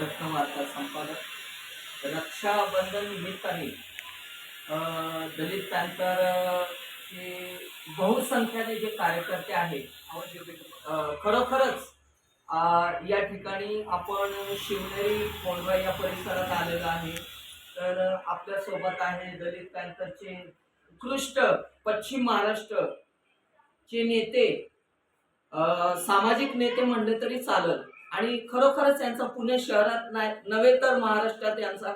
रत्नवार्ता संपादक. रक्षाबंधन निमित्ताने दलित पॅन्थर बहुसंख्याने जे कार्यकर्ते आहेत खरोखरच या ठिकाणी आपण शिवनेरी कोंडवा या परिसरात आलेलो आहे. तर आपल्यासोबत आहे दलित पॅन्थरचे उत्कृष्ट पश्चिम महाराष्ट्र चे नेते सामाजिक नेते म्हणले तरी चालत आणि खरोखरच यांचा पुणे शहरात नाही नव्हे तर महाराष्ट्रात यांचा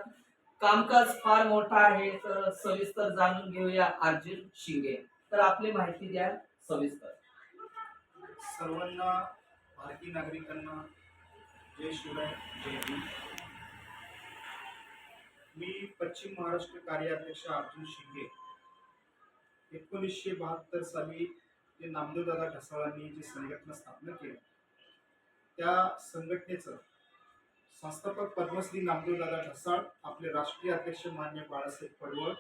कामकाज फार मोठा आहे तर सविस्तर जाणून घेऊया अर्जुन शिंगे. तर आपली माहिती द्या सविस्तर. सर्वांना भारतीय नागरिकांना जय शिवराय जय मी पश्चिम महाराष्ट्र कार्याध्यक्ष अर्जुन शिंगे एकोणीसशे बहात्तर साली जे नामदेवदादा ढसाळांनी जी संघटना स्थापना केली त्या संघटनेचं संस्थापक पद्मश्री नामदेवदादा ढसाळ आपले राष्ट्रीय अध्यक्ष मान्य बाळासाहेब पडवळ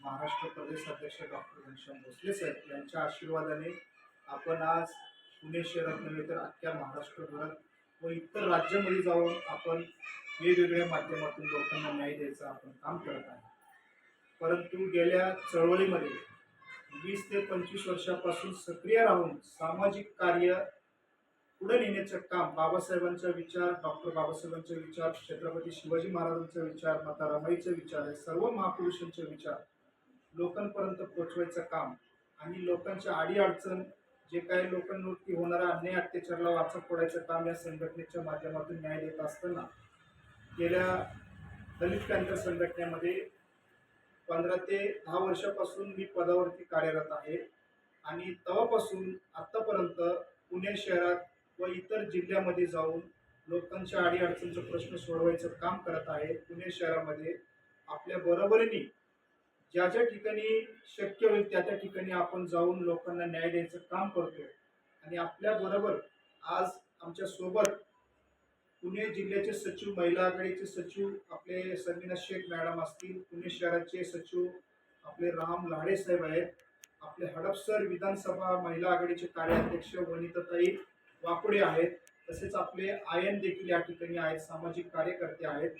महाराष्ट्र प्रदेश अध्यक्ष डॉक्टर घनश्याम भोसले साहेब यांच्या आशीर्वादाने आपण आज पुणे शहरात नव्हे तर अख्ख्या महाराष्ट्रभरात व इतर राज्यामध्ये जाऊन आपण वेगवेगळ्या माध्यमातून लोकांना न्याय द्यायचं आपण काम करत आहे. परंतु गेल्या चळवळीमध्ये वीस ते पंचवीस वर्षापासून सक्रिय राहून सामाजिक कार्य पुढे नेण्याचं काम बाबासाहेबांचा विचार डॉक्टर बाबासाहेबांचे विचार छत्रपती शिवाजी महाराजांचा विचार माता रमाईचा विचार हे सर्व महापुरुषांचे विचार. लोकांपर्यंत पोचवायचं काम आणि लोकांच्या अडीअडचण जे काही लोकांवरती होणारा अन्याय अत्याचाराला वाचा फोडायचं काम या संघटनेच्या माध्यमातून न्याय देत असताना गेल्या दलित पॅन्थर संघटनेमध्ये पंधरा ते दहा वर्षापासून मी पदावरती कार्यरत आहे आणि तेव्हापासून आत्तापर्यंत पुणे शहरात व इतर जिल्ह्यामध्ये जाऊन लोकांच्या अडीअडचणीचा प्रश्न सोडवायचं काम करत आहे. पुणे शहरामध्ये आपल्या बरोबरीने ज्या ज्या ठिकाणी शक्य होईल त्या त्या ठिकाणी आपण जाऊन लोकांना न्याय द्यायचं काम करतो आणि आपल्या बरोबर आज आमच्यासोबत पुणे जिल्ह्याचे सचिव महिला आघाडीचे सचिव आपले समीना शेख मॅडम असतील पुणे शहराचे सचिव आपले राम लाडे साहेब आहेत आपले हडपसर विधानसभा महिला आघाडीचे कार्याध्यक्ष वनिताताई वाकुडे आहेत तसेच आपले आयन देखील या ठिकाणी आहेत सामाजिक कार्यकर्ते आहेत.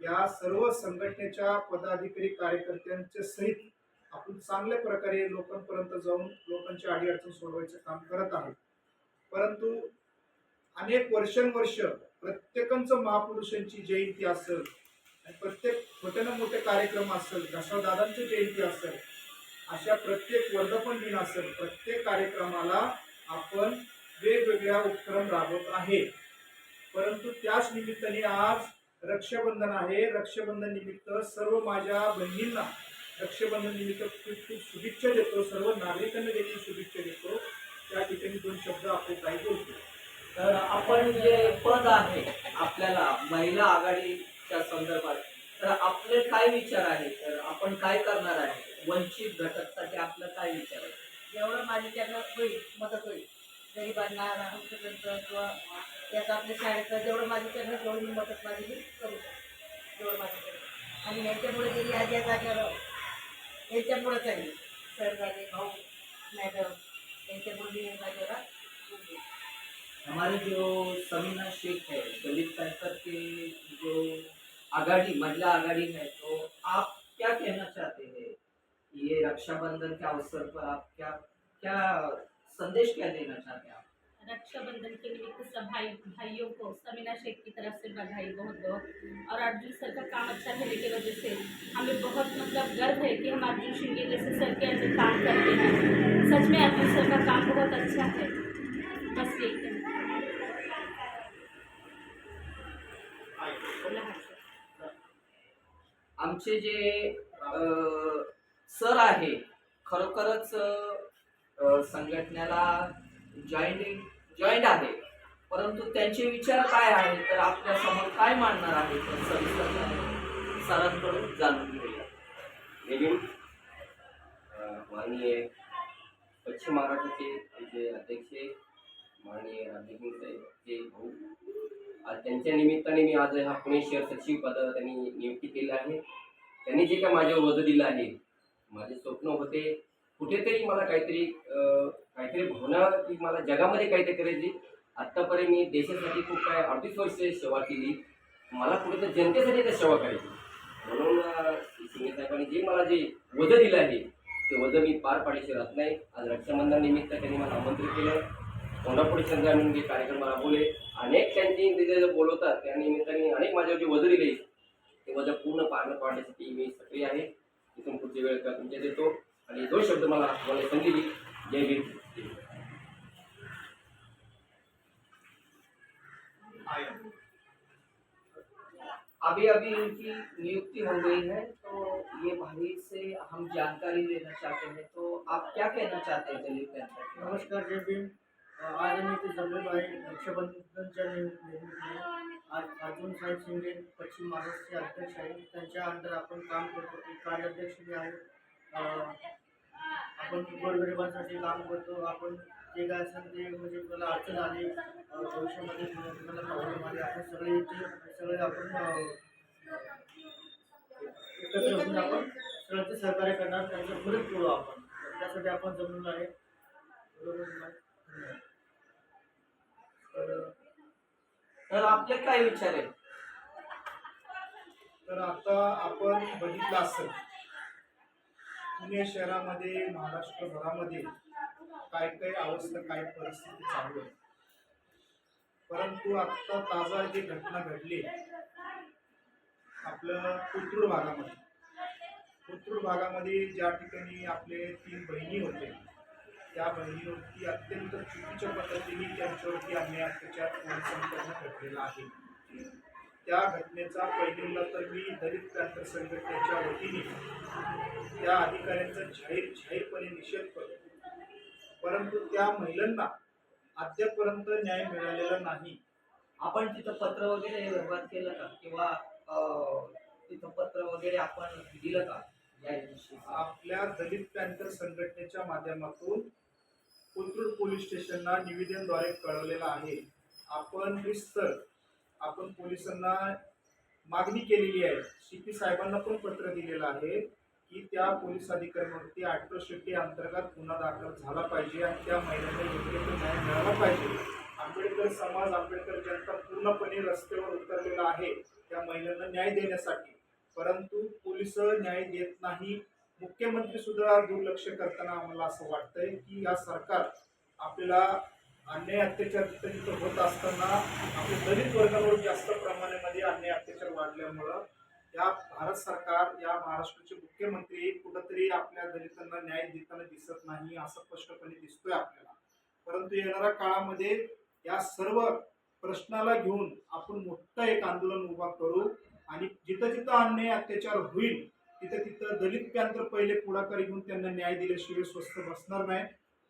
या सर्व संघटनेच्या पदाधिकारी कार्यकर्त्यांच्या सहित आपण चांगल्या प्रकारे लोकांपर्यंत जाऊन लोकांची अडीअडचण सोडवायचं काम करत आहे परंतु अनेक वर्षानुवर्ष प्रत्येकांचं महापुरुषांची जयंती असेल आणि प्रत्येक छोटे ना मोठे कार्यक्रम असेल घसावदादांची जयंती असेल अशा प्रत्येक वर्धापन दिन असेल प्रत्येक कार्यक्रमाला आपण वेगवेगळ्या उपक्रम राबवत आहे. परंतु त्याच निमित्ताने आज रक्षाबंधन आहे. रक्षाबंधन निमित्त सर्व माझ्या बहिणींना रक्षाबंधन निमित्त खूप खूप शुभेच्छा देतो. सर्व नागरिकांना देखील शुभेच्छा देतो. त्या ठिकाणी दोन शब्द आपण काही बोलतो. तर आपण जे पद आहे आपल्याला महिला आघाडीच्या संदर्भात तर आपले काय विचार आहे? तर आपण काय करणार आहे? वंचित घटकसाठी आपलं काय विचार आहे? जेवढं माझी त्यांना होईल मदत होईल. गरिबांना राहण्याचं किंवा त्यात आपल्या शाळेचं जेवढं माझी त्यांना मी मदत माझी मी करू शकतो. जेवढं माझ्याकडे आणि यांच्यामुळे गेली आज या जागेवर यांच्यामुळेच आहे. सर झाले भाऊ मॅडम यांच्यामुळे मी या जागेला हमारे जो समीना शेख है दलित पैंथर के जो आघाड़ी महिला आघाड़ी है तो आप क्या कहना चाहते हैं? ये रक्षाबंधन के अवसर पर आप क्या क्या संदेश क्या देना चाहते हैं रक्षाबंधन के निमित्त सब भाई भाइयों को समीना शेख की तरफ से बधाई बहुत बहुत। और अर्जुन सर का काम अच्छा होने की वजह से हमें बहुत मतलब गर्व है कि हम अर्जुन शिंगे जैसे सर के ऐसे काम करते हैं। सच में अर्जुन सर का काम बहुत अच्छा है। बस यही कहना आमचे जे सर आहे खरोखरच संघटनेला जॉईनिंग जॉईंट आहे. परंतु त्यांचे विचार काय आहेत तर आपल्यासमोर काय मांडणार आहे तर सविस्तर सरांकडून जाणून घेऊया. माननीय पश्चिम महाराष्ट्राचे आमचे अध्यक्ष माननीय देखील ते भाऊ आज त्यांच्या निमित्ताने मी आज हा पुणे शहर सचिव पद त्यांनी नियुक्ती केली आहे. त्यांनी जे काय माझ्यावर वध दिलं आहे माझे स्वप्न होते कुठेतरी मला काहीतरी काहीतरी भावना की मला जगामध्ये काहीतरी करायची. आत्तापर्यंत मी देशासाठी खूप काय अडतीस वर्ष सेवा केली. मला कुठे तर जनतेसाठी त्या सेवा करायची. म्हणून साहेबांनी जे मला जे वजं दिलं आहे ते वजं मी पार पाडल्याशिवाय राहत नाही. आज रक्षाबंधन निमित्त त्यांनी मला आमंत्रित केलं. कोल्हापूर संघाने जे कार्यक्रम राबवले अनेक त्यांची तिथे जे बोलवतात त्या निमित्ताने अनेक माझ्यावर जे वजं दिले ते वजन पूर्ण पार पाडण्यासाठी मी सक्रिय आहे. इथून पुढची वेळ तुमच्या देतो. आणि दोन शब्द मला मला संधी दिली जय भीम. अभी अभी इनकी नियुक्ति हो गई है तो ये भाई से हम जानकारी लेना चाहते हैं तो आप क्या कहना चाहते हैं दलित पैंथर के? नमस्कार जय भीम। आज आम्ही इथे जमलेलो आहे रक्षाबंधनच्या निमित्त- निमित्ताने आज अर्जुन साहेब शिंदे पश्चिम महाराष्ट्राचे अध्यक्ष आहे त्यांच्या अंडर आपण काम करतो कार्याध्यक्ष जे आहे अ, आपण गोरगरिबांसाठी काम करतो आपण जे काय असेल ते म्हणजे मला अडचण आली भविष्यामध्ये मला प्रॉब्लेम आले आपण सगळे इथे सगळे आपण एकत्र होऊन आपण सगळ्यांचे सहकार्य करणार त्यांचं मदत करू आपण. त्यासाठी आपण जमलेलो आहे. तर तर आपले काय विचार आहे तर आता आपण बघितलं असेल पुणे शहरामध्ये महाराष्ट्रभरामध्ये काय काय अवस्था काय परिस्थिती चालू आहे? परंतु आत्ता ताजा जी घटना घडली आपलं कोथरूड भागामध्ये. कोथरूड भागामध्ये ज्या ठिकाणी आपले तीन बहिणी होते त्या बहिणीवरती अत्यंत चुकीच्या पद्धतीने त्यांच्यावरती अन्याय अत्याचार घडलेला आहे. त्या घटनेचा पहिल्यांदा तर मी दलित क्रांती संघटनेच्या वतीने त्या अधिकाऱ्यांचा जाहीर जाहीरपणे निषेध करतो. परंतु त्या महिलांना अद्यापर्यंत न्याय मिळालेला नाही. आपण तिथं पत्र वगैरे व्यवहार केलं का? किंवा तिथं पत्र वगैरे आपण दिलं का? आपल्या दलित पॅन्थर संघटनेच्या माध्यमातून कोथरूड पोलीस स्टेशनला निवेदनद्वारे कळवलेलं आहे. आपण रिस्तर आपण पोलिसांना मागणी केलेली आहे. सी पी साहेबांना पण पत्र दिलेलं आहे की त्या पोलीस अधिकाऱ्यांवरती अट्रोसिटी अंतर्गत गुन्हा दाखल झाला पाहिजे आणि त्या महिलांना योग्य तो न्याय मिळाला पाहिजे. आंबेडकर समाज आंबेडकर जनता पूर्णपणे रस्त्यावर उतरलेला आहे त्या महिलांना न्याय देण्यासाठी. परंतु पोलीस न्याय देत नाही. मुख्यमंत्री सुद्धा दुर्लक्ष करताना आम्हाला असं वाटतंय की या सरकार आपल्याला अन्याय अत्याचार तिथं होत असताना आपल्या दलित वर्गावर जास्त प्रमाणामध्ये अन्याय अत्याचार वाढल्यामुळं या भारत सरकार या महाराष्ट्राचे मुख्यमंत्री कुठंतरी आपल्या दलितांना न्याय देताना दिसत नाही असं स्पष्टपणे दिसतोय आपल्याला. परंतु येणाऱ्या काळामध्ये या सर्व प्रश्नाला घेऊन आपण मोठं एक आंदोलन उभा करू आणि जिथं जिथं अन्याय अत्याचार होईल तिथं तिथं दलित पॅंथर पहिले पुढाकार घेऊन त्यांना न्याय दिल्याशिवाय स्वस्थ बसणार नाही.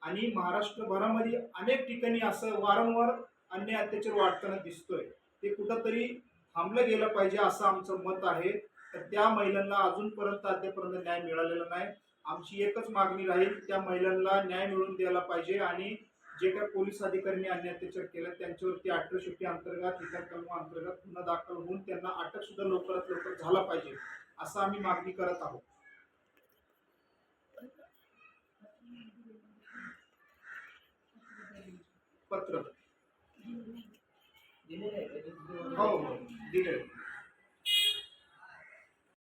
आणि महाराष्ट्रभरामध्ये अनेक ठिकाणी असं वारंवार अन्याय अत्याचार वाढताना दिसतोय. ते कुठंतरी थांबलं गेलं पाहिजे असं आमचं मत आहे. तर त्या महिलांना अजूनपर्यंत अद्यापर्यंत न्याय मिळालेला नाही. आमची एकच मागणी राहील त्या महिलांना न्याय मिळवून द्यायला पाहिजे आणि जे काही पोलीस अधिकाऱ्यांनी अन्याय अत्याचार केला त्यांच्यावरती अठराशेट्टी अंतर्गत इतर कलम अंतर्गत गुन्हा दाखल होऊन त्यांना अटक सुद्धा लवकरात लवकर झाला पाहिजे असं आम्ही मागणी करत आहोत. पत्र? हो हो दिले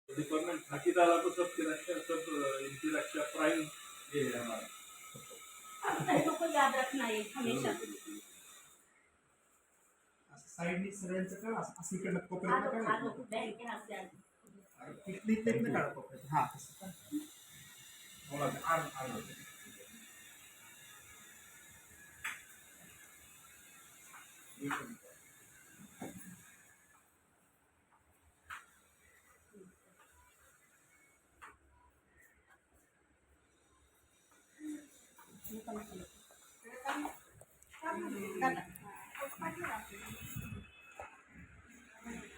डिपार्टमेंट भागीदार तो सबकी रक्षा सब इनकी रक्षा प्राइम ये है हमारा आप सभी को याद रखना है हमेशा. साईडनी सगळ्यांचं का असं के. तिथली तिथनं काढा कोपऱ्यात. हा You can